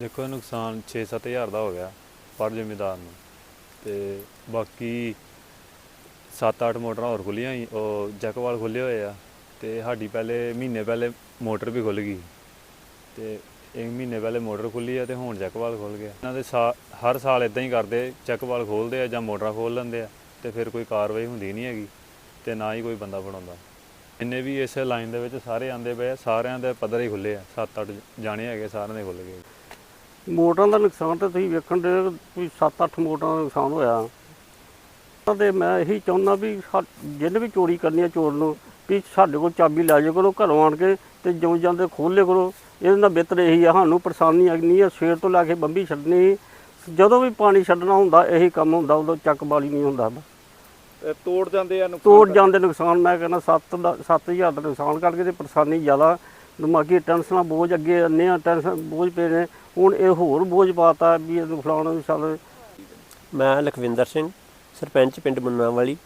ਦੇਖੋ, ਇਹ ਨੁਕਸਾਨ 6-7000 ਦਾ ਹੋ ਗਿਆ ਪਰ ਜ਼ਿਮੀਦਾਰ ਨੂੰ। ਤੇ ਬਾਕੀ 7-8 ਮੋਟਰਾਂ ਹੋਰ ਖੁੱਲੀਆਂ ਸੀ ਉਹ ਜੈਕਵਾਲ ਖੁੱਲੇ ਹੋਏ ਆ ਤੇ ਸਾਡੀ ਪਹਿਲੇ ਮਹੀਨੇ ਪਹਿਲੇ ਮੋਟਰ ਵੀ ਖੁੱਲ ਗਈ। ਤੇ ਇੱਕ ਮਹੀਨੇ ਪਹਿਲੇ ਮੋਟਰ ਖੁੱਲੀ ਆ ਤੇ ਹੁਣ ਜੈਕਵਾਲ ਖੁੱਲ ਗਿਆ। ਇਹਨਾਂ ਦੇ ਸਾ- ਹਰ ਸਾਲ ਇਦਾਂ ਹੀ ਕਰਦੇ, ਜੈਕਵਾਲ ਖੋਲਦੇ ਆ ਜਾਂ ਮੋਟਰਾਂ ਖੋਲ ਲੈਂਦੇ ਆ ਤੇ ਫਿਰ ਕੋਈ ਕਾਰਵਾਈ ਹੁੰਦੀ ਨਹੀਂ ਹੈਗੀ ਤੇ ਨਾ ਹੀ ਕੋਈ ਬੰਦਾ ਬਣਾਉਂਦਾ। ਇੰਨੇ ਵੀ ਇਸ ਲਾਈਨ ਦੇ ਵਿੱਚ ਸਾਰੇ ਆਂਦੇ ਪਏ ਆ, ਸਾਰਿਆਂ ਦੇ ਪੱਧਰ ਹੀ ਖੁੱਲੇ ਆ। 7-8 ਜਾਣੇ ਹੈਗੇ, ਸਾਰਿਆਂ ਦੇ ਖੁੱਲ ਗਏ। ਮੋਟਰਾਂ ਦਾ ਨੁਕਸਾਨ ਤਾਂ ਤੁਸੀਂ ਵੇਖਣ ਦੇ ਕੋਈ 7-8 ਮੋਟਰਾਂ ਦਾ ਨੁਕਸਾਨ ਹੋਇਆ। ਤੇ ਮੈਂ ਇਹੀ ਚਾਹੁੰਦਾ ਵੀ ਜਿਹਨੇ ਵੀ ਚੋਰੀ ਕਰਨੀ ਹੈ ਚੋਰ ਨੂੰ ਵੀ ਸਾਡੇ ਕੋਲ ਚਾਬੀ ਲੈ ਜਾਇਆ ਕਰੋ ਘਰੋਂ ਆਣ ਕੇ ਤੇ ਜਿਉਂ ਜਾਂਦੇ ਲਿਆ ਕਰੋ। ਇਹਦੇ ਨਾਲ ਬਿਹਤਰ ਇਹੀ ਆ ਸਾਨੂੰ ਪਰੇਸ਼ਾਨੀ ਆਣੀ ਹੈ ਸਵੇਰ ਤੋਂ ਲੈ ਕੇ ਬੰਬੀ ਛੱਡਣੀ। ਜਦੋਂ ਵੀ ਪਾਣੀ ਛੱਡਣਾ ਹੁੰਦਾ ਇਹੀ ਕੰਮ ਹੁੰਦਾ ਉਦੋਂ ਚੱਕ ਬਾਲੀ ਨਹੀਂ ਹੁੰਦਾ। ਤੋੜ ਜਾਂਦੇ ਆ ਨੁਕਸਾਨ ਤੋੜ। ਜਾਂਦੇ ਨੁਕਸਾਨ ਮੈਂ ਕਹਿੰਦਾ 7 ਦਾ 7000 ਦਾ ਨੁਕਸਾਨ ਕਰਕੇ ਤੇ ਪਰੇਸ਼ਾਨੀ ਜ਼ਿਆਦਾ। ਦਿਮਾਗੀ ਟੈਨਸ਼ਨਾਂ ਬੋਝ ਅੱਗੇ ਅੰਨੇ ਆ, ਟੈਨਸ਼ਨ ਬੋਝ ਪਏ ਨੇ। ਹੁਣ ਇਹ ਹੋਰ ਬੋਝ ਪਾਤਾ ਵੀ ਇਹਨੂੰ ਫਲਾਉਣਾ ਵੀ ਸਾਲ ਮੈਂ ਲਖਵਿੰਦਰ ਸਿੰਘ, ਸਰਪੰਚ ਪਿੰਡ ਮੁੰਨਾ ਵਾਲੀ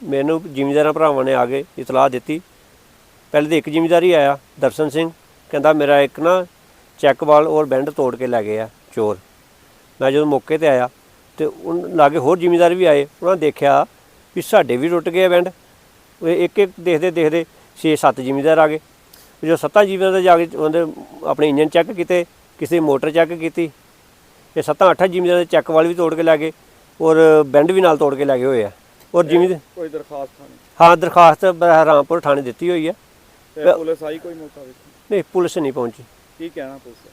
ਮੈਨੂੰ ਜ਼ਿਮੀਂਦਾਰਾਂ ਭਰਾਵਾਂ ਨੇ ਆ ਕੇ ਇਤਲਾਹ ਦਿੱਤੀ। ਪਹਿਲੇ ਤਾਂ ਇੱਕ ਜ਼ਿਮੀਂਦਾਰ ਆਇਆ, ਦਰਸ਼ਨ ਸਿੰਘ। ਕਹਿੰਦਾ ਮੇਰਾ ਇੱਕ ਨਾ ਚੈੱਕ ਵਾਲ ਔਰ ਬੈਂਡ ਤੋੜ ਕੇ ਲੈ ਗਏ ਆ, ਚੋਰ। ਮੈਂ ਜਦੋਂ ਮੌਕੇ ਤੇ ਆਇਆ ਤੇ ਉਹ ਲਾਗੇ ਹੋਰ ਜ਼ਿਮੀਂਦਾਰ ਵੀ ਆਏ, ਉਹਨਾਂ ਦੇਖਿਆ ਵੀ ਸਾਡੇ ਵੀ ਟੁੱਟ ਗਏ ਆ ਬੈਂਡ। ਇੱਕ ਇੱਕ ਦੇਖਦੇ ਦੇਖਦੇ 6-7 ਜ਼ਿਮੀਂਦਾਰ ਆ ਗਏ। ਜੋ ਸੱਤਾਂ ਜ਼ਿਮੀਂਦਾਰ ਜਾ ਕੇ ਉਹਦੇ ਆਪਣੇ ਇੰਜਨ ਚੈੱਕ ਕੀਤੇ ਕਿਸੇ ਦੀ ਮੋਟਰ ਚੈੱਕ ਕੀਤੀ ਇਹ ਸੱਤਾਂ ਅੱਠਾਂ ਜ਼ਿਮੀਂਦਾਰਾਂ ਦੇ ਚੈੱਕ ਵਾਲ ਵੀ ਤੋੜ ਕੇ ਲੈ ਗਏ ਔਰ ਬੈਂਡ ਵੀ ਨਾਲ ਤੋੜ ਕੇ ਲੈ ਗਏ ਹੋਏ ਆ। ਔਰ ਜ਼ਿਮੀਂਦਾਰ ਕੋਈ ਦਰਖਾਸਤ ਨਹੀਂ ਹਾਂ ਦਰਖਾਸਤ ਬਹਿਰਾਮਪੁਰ ਥਾਣੇ ਦਿੱਤੀ ਹੋਈ ਹੈ ਤੇ ਪੁਲਿਸ ਆਈ ਕੋਈ ਮੌਕਾ ਵੇਖੋ ਨਹੀਂ ਪੁਲਿਸ ਨਹੀਂ ਪਹੁੰਚੀ। ਕੀ ਕਹਿਣਾ ਪੁਲਿਸ? ਦਾ?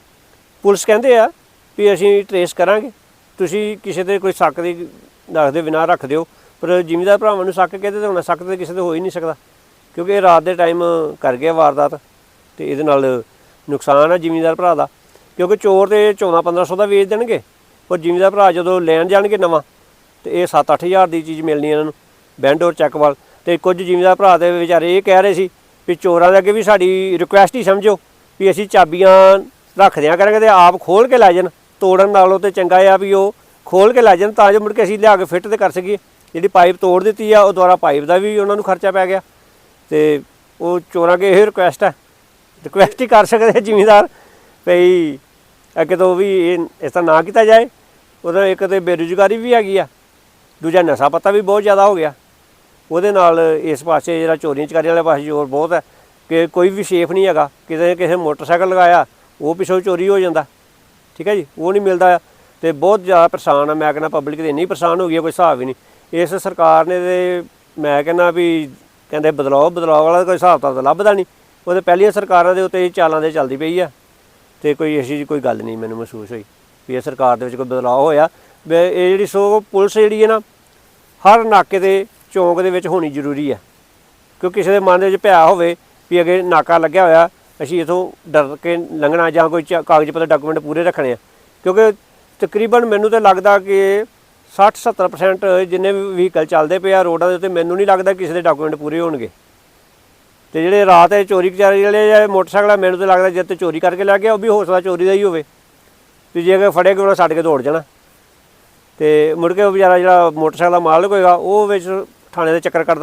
ਪੁਲਿਸ ਕਹਿੰਦੇ ਆ ਵੀ ਅਸੀਂ ਟਰੇਸ ਕਰਾਂਗੇ। ਤੁਸੀਂ ਕਿਸੇ ਤੇ ਕੋਈ ਸ਼ੱਕ ਦੀ ਰੱਖਦੇ ਬਿਨਾਂ ਰੱਖ ਦਿਓ। ਪਰ ਜ਼ਿਮੀਂਦਾਰ ਭਰਾਵਾਂ ਨੂੰ ਸ਼ੱਕ ਕਹਿੰਦੇ ਤਾਂ ਹੁਣ ਸ਼ੱਕ ਤੇ ਕਿਸੇ ਤੇ ਹੋ ਹੀ ਨਹੀਂ ਸਕਦਾ। ਕਿਉਂਕਿ ਇਹ ਰਾਤ ਦੇ ਟਾਈਮ ਕਰ ਗਿਆ ਵਾਰਦਾਤ। ਤੇ ਇਹਦੇ ਨਾਲ ਨੁਕਸਾਨ ਆ ਜ਼ਿਮੀਂਦਾਰ ਭਰਾ ਦਾ। ਕਿਉਂਕਿ ਚੋਰ ਤੇ 14 1500 ਦਾ ਵੇਚ ਦੇਣਗੇ। ਪਰ ਜ਼ਿਮੀਂਦਾਰ ਭਰਾ ਜਦੋਂ ਲੈਣ ਜਾਣਗੇ ਨਵਾਂ, ਤੇ ਇਹ 7-8000 ਦੀ ਚੀਜ਼ ਮਿਲਣੀ ਇਹਨਾਂ ਨੂੰ, ਬੈਂਡ ਔਰ ਚੱਕਵਾਲ ਤੇ ਕੁਝ ਜ਼ਿਮੀਂਦਾਰ ਭਰਾ ਦੇ ਵਿਚਾਰੇ ਇਹ ਕਹਿ ਰਹੇ ਸੀ ਵੀ ਚੋਰਾਂ ਦੇ ਅੱਗੇ ਵੀ ਸਾਡੀ ਰਿਕੁਐਸਟ ਹੀ ਸਮਝੋ ਵੀ ਅਸੀਂ ਚਾਬੀਆਂ ਰੱਖ ਦਿਆਂ ਕਰਾਂਗੇ ਤੇ ਆਪ ਖੋਲ ਕੇ ਲੈ ਜਾਣ। ਤੋੜਨ ਨਾਲੋਂ ਤੇ ਚੰਗਾ ਆ ਵੀ ਉਹ ਖੋਲ ਕੇ ਲੈ ਜਾਣ ਤਾਂ ਜੋ ਮੁੜ ਕੇ ਅਸੀਂ ਲਿਆ ਕੇ ਫਿੱਟ ਤੇ ਕਰ ਸਕੀਏ। ਜਿਹੜੀ ਪਾਈਪ ਤੋੜ ਦਿੱਤੀ ਆ, ਉਹ ਦੁਆਰਾ ਪਾਈਪ ਦਾ ਵੀ ਉਹਨਾਂ ਨੂੰ ਖਰਚਾ ਪੈ ਗਿਆ। ਤੇ ਉਹ ਚੋਰਾਂ ਅੱਗੇ ਇਹ ਰਿਕੁਐਸਟ ਹੈ ਰਿਕੁਐਸਟ ਹੀ ਕਰ ਸਕਦੇ ਜ਼ਿਮੀਦਾਰ। ਭਈ ਅੱਗੇ ਤੋਂ ਵੀ ਇਹ, ਇਸ ਤਰ੍ਹਾਂ ਨਾ ਕੀਤਾ ਜਾਏ। ਉਹਦਾ ਇੱਕ ਤੇ ਬੇਰੁਜ਼ਗਾਰੀ ਵੀ ਹੈਗੀ ਆ। ਦੂਜਾ ਨਸ਼ਾ ਪੱਤਾ ਵੀ ਬਹੁਤ ਜ਼ਿਆਦਾ ਹੋ ਗਿਆ। ਉਹਦੇ ਨਾਲ ਇਸ ਪਾਸੇ ਜਿਹੜਾ ਚੋਰੀਆਂ ਚਕਾਰੀ ਵਾਲੇ ਪਾਸੇ ਜ਼ੋਰ ਬਹੁਤ ਹੈ ਕਿ ਕੋਈ ਵੀ ਸੇਫ ਨਹੀਂ ਹੈਗਾ। ਕਿਸੇ ਕਿਸੇ ਮੋਟਰਸਾਈਕਲ ਲਗਾਇਆ, ਉਹ ਪਿੱਛੋਂ ਚੋਰੀ ਹੋ ਜਾਂਦਾ। ਠੀਕ ਹੈ ਜੀ? ਉਹ ਨਹੀਂ ਮਿਲਦਾ। ਤੇ ਬਹੁਤ ਜ਼ਿਆਦਾ ਪਰੇਸ਼ਾਨ ਆ। ਮੈਂ ਕਹਿੰਦਾ ਪਬਲਿਕ ਤੇ ਇੰਨੀ ਪਰੇਸ਼ਾਨ ਹੋ ਗਈ ਹੈ ਕੋਈ ਹਿਸਾਬ ਹੀ ਨਹੀਂ। ਇਸ ਸਰਕਾਰ ਨੇ ਤੇ ਮੈਂ ਕਹਿੰਦਾ ਵੀ ਕਹਿੰਦੇ ਬਦਲਾਓ ਬਦਲਾਓ ਵਾਲਾ ਕੋਈ ਹਿਸਾਬ ਤਾਂ ਲੱਭਦਾ ਨਹੀਂ। ਉਹ ਉਹਦੇ ਪਹਿਲੀਆਂ ਸਰਕਾਰਾਂ ਦੇ ਉੱਤੇ ਚਾਲਾਂ ਦੇ ਚੱਲਦੀ ਪਈ ਆ। ਤੇ ਕੋਈ ਐਸੀ ਜਿਹੀ ਕੋਈ ਗੱਲ ਨਹੀਂ ਮੈਨੂੰ ਮਹਿਸੂਸ ਹੋਈ ਵੀ ਇਹ ਸਰਕਾਰ ਦੇ ਵਿੱਚ ਕੋਈ ਬਦਲਾਅ ਹੋਇਆ। ਇਹ ਜਿਹੜੀ ਸੋ ਪੁਲਿਸ ਜਿਹੜੀ ਹੈ ਨਾ, ਹਰ ਨਾਕੇ ਦੇ ਚੌਂਕ ਦੇ ਵਿੱਚ ਹੋਣੀ ਜ਼ਰੂਰੀ ਹੈ ਕਿਉਂਕਿ ਕਿਸੇ ਦੇ ਮਨ ਦੇ ਵਿੱਚ ਭਿਆ ਹੋਵੇ ਵੀ ਅੱਗੇ ਨਾਕਾ ਲੱਗਿਆ ਹੋਇਆ, ਅਸੀਂ ਇਥੋਂ ਡਰ ਕੇ ਲੰਘਣਾ ਜਾਂ ਕੋਈ ਚ- ਕਾਗਜ਼ ਪੱਤਰ, ਡਾਕੂਮੈਂਟ ਪੂਰੇ ਰੱਖਣੇ ਆ। ਕਿਉਂਕਿ ਤਕਰੀਬਨ ਮੈਨੂੰ ਤਾਂ ਲੱਗਦਾ ਕਿ 60-70% ਜਿੰਨੇ ਵੀ ਵਹੀਕਲ ਚੱਲਦੇ ਪਏ ਆ ਰੋਡਾਂ ਦੇ ਉੱਤੇ, ਮੈਨੂੰ ਨਹੀਂ ਲੱਗਦਾ ਕਿਸੇ ਦੇ ਡਾਕੂਮੈਂਟ ਪੂਰੇ ਹੋਣਗੇ। ਤੇ ਜਿਹੜੇ ਰਾਤ ਇਹ ਚੋਰੀ ਕਚਾਰੀ ਜਿਹੜੇ ਮੋਟਰਸਾਈਕਲ ਆ ਮੈਨੂੰ ਤਾਂ ਲੱਗਦਾ ਜਦ ਤੇ ਚੋਰੀ ਕਰਕੇ ਲੈ ਗਿਆ, ਉਹ ਵੀ ਹੋ ਸਕਦਾ ਚੋਰੀ ਦਾ ਹੀ ਹੋਵੇ। ਤੇ ਜੇ ਅਗਰ ਫੜੇ ਗਏ ਉਹਨਾਂ ਛੱਡ ਕੇ ਦੌੜ ਜਾਣਾ। ਤੇ ਮੁੜ ਕੇ ਉਹ ਵਿਚਾਰਾ ਜਿਹੜਾ ਮੋਟਰਸਾਈਕਲ ਦਾ ਮਾਲਕ ਹੋਏਗਾ, ਉਹ ਵਿੱਚ ਥਾਣੇ ਦੇ ਚੱਕਰ ਕੱਢਦਾ।